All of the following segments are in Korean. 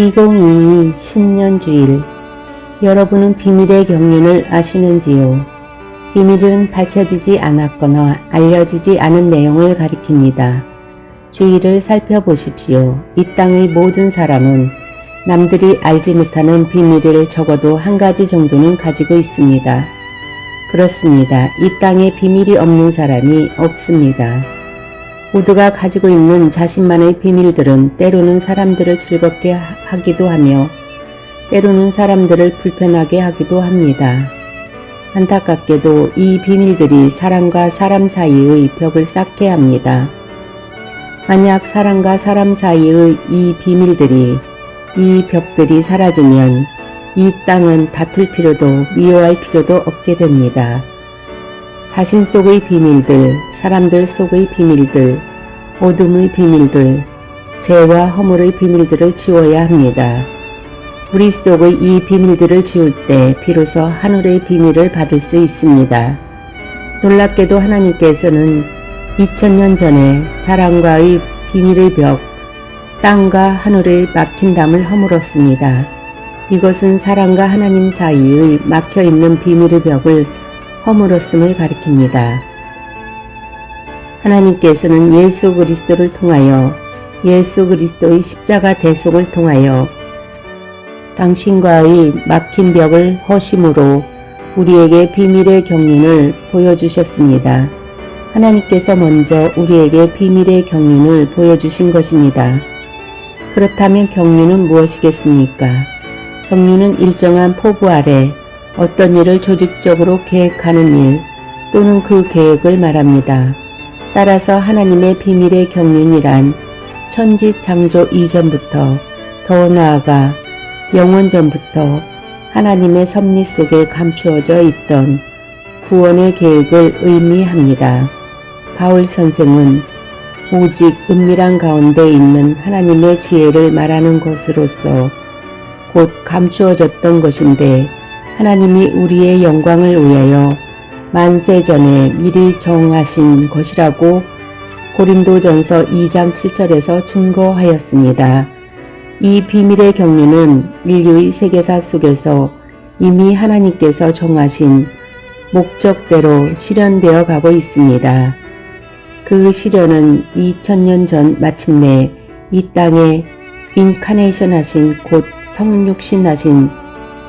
2022 신년주일 여러분은 비밀의 경륜을 아시는지요? 비밀은 밝혀지지 않았거나 알려지지 않은 내용을 가리킵니다. 주의를 살펴보십시오. 이 땅의 모든 사람은 남들이 알지 못하는 비밀을 적어도 한 가지 정도는 가지고 있습니다. 그렇습니다. 이 땅에 비밀이 없는 사람이 없습니다. 모두가 가지고 있는 자신만의 비밀들은 때로는 사람들을 즐겁게 하기도 하며 때로는 사람들을 불편하게 하기도 합니다. 안타깝게도 이 비밀들이 사람과 사람 사이의 벽을 쌓게 합니다. 만약 사람과 사람 사이의 이 비밀들이 이 벽들이 사라지면 이 땅은 다툴 필요도 미워할 필요도 없게 됩니다. 자신 속의 비밀들, 사람들 속의 비밀들, 어둠의 비밀들, 죄와 허물의 비밀들을 지워야 합니다. 우리 속의 이 비밀들을 지울 때 비로소 하늘의 비밀을 받을 수 있습니다. 놀랍게도 하나님께서는 2000년 전에 사람과의 비밀의 벽, 땅과 하늘의 막힌 담을 허물었습니다. 이것은 사람과 하나님 사이의 막혀 있는 비밀의 벽을 허물었음을 가리킵니다. 하나님께서는 예수 그리스도를 통하여 예수 그리스도의 십자가 대속을 통하여 당신과의 막힌 벽을 허심으로 우리에게 비밀의 경륜을 보여주셨습니다. 하나님께서 먼저 우리에게 비밀의 경륜을 보여주신 것입니다. 그렇다면 경륜은 무엇이겠습니까? 경륜은 일정한 포부 아래 어떤 일을 조직적으로 계획하는 일 또는 그 계획을 말합니다. 따라서 하나님의 비밀의 경륜이란 천지 창조 이전부터 더 나아가 영원 전부터 하나님의 섭리 속에 감추어져 있던 구원의 계획을 의미합니다. 바울 선생은 오직 은밀한 가운데 있는 하나님의 지혜를 말하는 것으로서 곧 감추어졌던 것인데 하나님이 우리의 영광을 위하여 만세 전에 미리 정하신 것이라고 고린도전서 2장 7절에서 증거하였습니다. 이 비밀의 경륜은 인류의 세계사 속에서 이미 하나님께서 정하신 목적대로 실현되어 가고 있습니다. 그 실현은 2000년 전 마침내 이 땅에 인카네이션 하신 곧 성육신 하신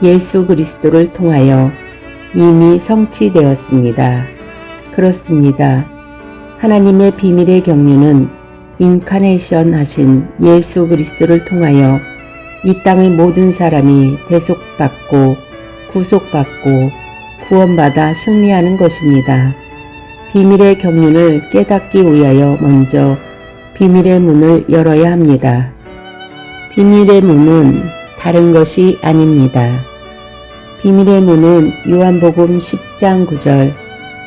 예수 그리스도를 통하여 이미 성취되었습니다. 그렇습니다. 하나님의 비밀의 경륜은 인카네이션 하신 예수 그리스도를 통하여 이 땅의 모든 사람이 대속받고 구속받고 구원받아 승리하는 것입니다. 비밀의 경륜을 깨닫기 위하여 먼저 비밀의 문을 열어야 합니다. 비밀의 문은 다른 것이 아닙니다. 비밀의 문은 요한복음 10장 9절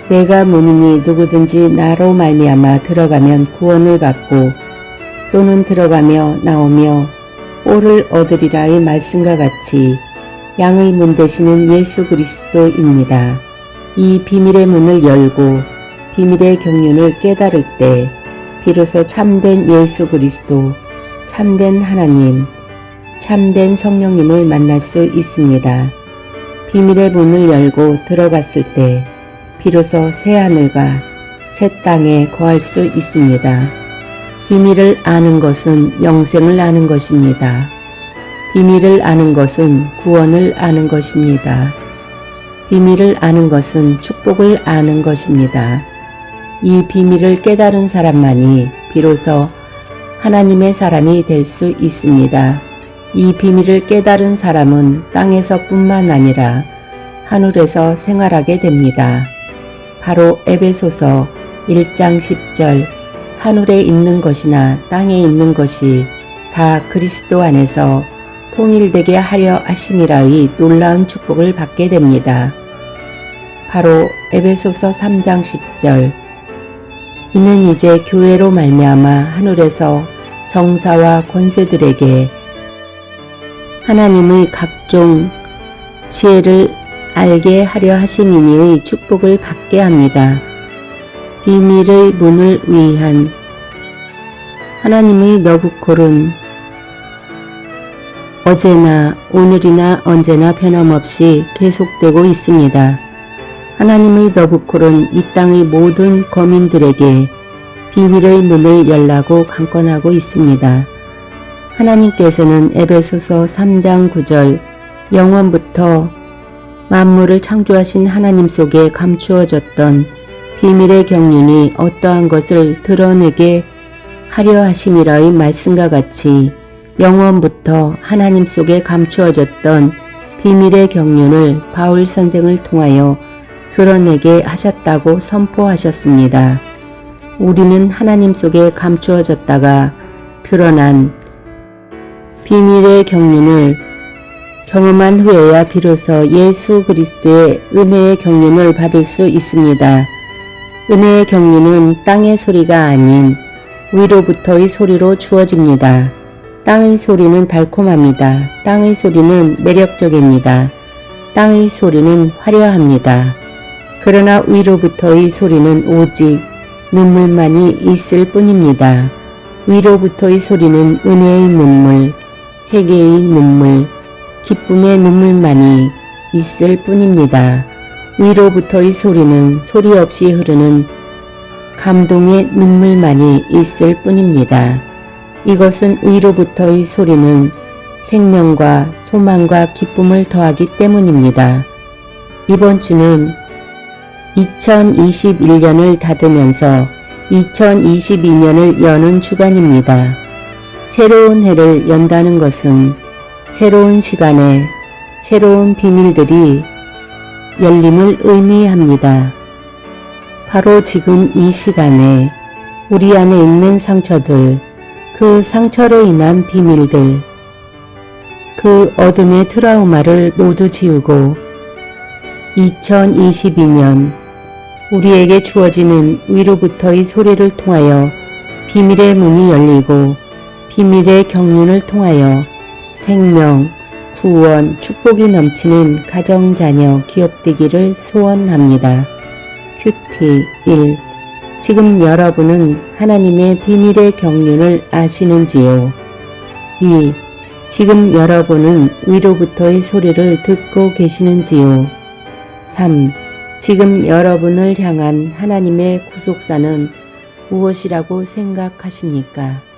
내가 문이니 누구든지 나로 말미암아 들어가면 구원을 받고 또는 들어가며 나오며 꼴을 얻으리라의 말씀과 같이 양의 문 되시는 예수 그리스도입니다. 이 비밀의 문을 열고 비밀의 경륜을 깨달을 때 비로소 참된 예수 그리스도, 참된 하나님, 참된 성령님을 만날 수 있습니다. 비밀의 문을 열고 들어갔을 때 비로소 새 하늘과 새 땅에 거할 수 있습니다. 비밀을 아는 것은 영생을 아는 것입니다. 비밀을 아는 것은 구원을 아는 것입니다. 비밀을 아는 것은 축복을 아는 것입니다. 이 비밀을 깨달은 사람만이 비로소 하나님의 사람이 될 수 있습니다. 이 비밀을 깨달은 사람은 땅에서 뿐만 아니라 하늘에서 생활하게 됩니다. 바로 에베소서 1장 10절 하늘에 있는 것이나 땅에 있는 것이 다 그리스도 안에서 통일되게 하려 하심이라의 놀라운 축복을 받게 됩니다. 바로 에베소서 3장 10절 이는 이제 교회로 말미암아 하늘에서 정사와 권세들에게 하나님의 각종 지혜를 알게 하려 하심이니의 축복을 받게 합니다. 비밀의 문을 위한 하나님의 너부콜은 어제나 오늘이나 언제나 변함없이 계속되고 있습니다. 하나님의 너부콜은 이 땅의 모든 거민들에게 비밀의 문을 열라고 강권하고 있습니다. 하나님께서는 에베소서 3장 9절 영원부터 만물을 창조하신 하나님 속에 감추어졌던 비밀의 경륜이 어떠한 것을 드러내게 하려 하심이라의 말씀과 같이 영원부터 하나님 속에 감추어졌던 비밀의 경륜을 바울 선생을 통하여 드러내게 하셨다고 선포하셨습니다. 우리는 하나님 속에 감추어졌다가 드러난 비밀의 경륜을 경험한 후에야 비로소 예수 그리스도의 은혜의 경륜을 받을 수 있습니다. 은혜의 경륜은 땅의 소리가 아닌 위로부터의 소리로 주어집니다. 땅의 소리는 달콤합니다. 땅의 소리는 매력적입니다. 땅의 소리는 화려합니다. 그러나 위로부터의 소리는 오직 눈물만이 있을 뿐입니다. 위로부터의 소리는 은혜의 눈물, 회개의 눈물, 기쁨의 눈물만이 있을 뿐입니다. 위로부터의 소리는 소리 없이 흐르는 감동의 눈물만이 있을 뿐입니다. 이것은 위로부터의 소리는 생명과 소망과 기쁨을 더하기 때문입니다. 이번 주는 2021년을 닫으면서 2022년을 여는 주간입니다. 새로운 해를 연다는 것은 새로운 시간에 새로운 비밀들이 열림을 의미합니다. 바로 지금 이 시간에 우리 안에 있는 상처들, 그 상처로 인한 비밀들, 그 어둠의 트라우마를 모두 지우고 2022년 우리에게 주어지는 위로부터의 소리를 통하여 비밀의 문이 열리고 비밀의 경륜을 통하여 생명, 구원, 축복이 넘치는 가정, 자녀, 기업 되기를 소원합니다. 큐티 1. 지금 여러분은 하나님의 비밀의 경륜을 아시는지요? 2. 지금 여러분은 위로부터의 소리를 듣고 계시는지요? 3. 지금 여러분을 향한 하나님의 구속사는 무엇이라고 생각하십니까?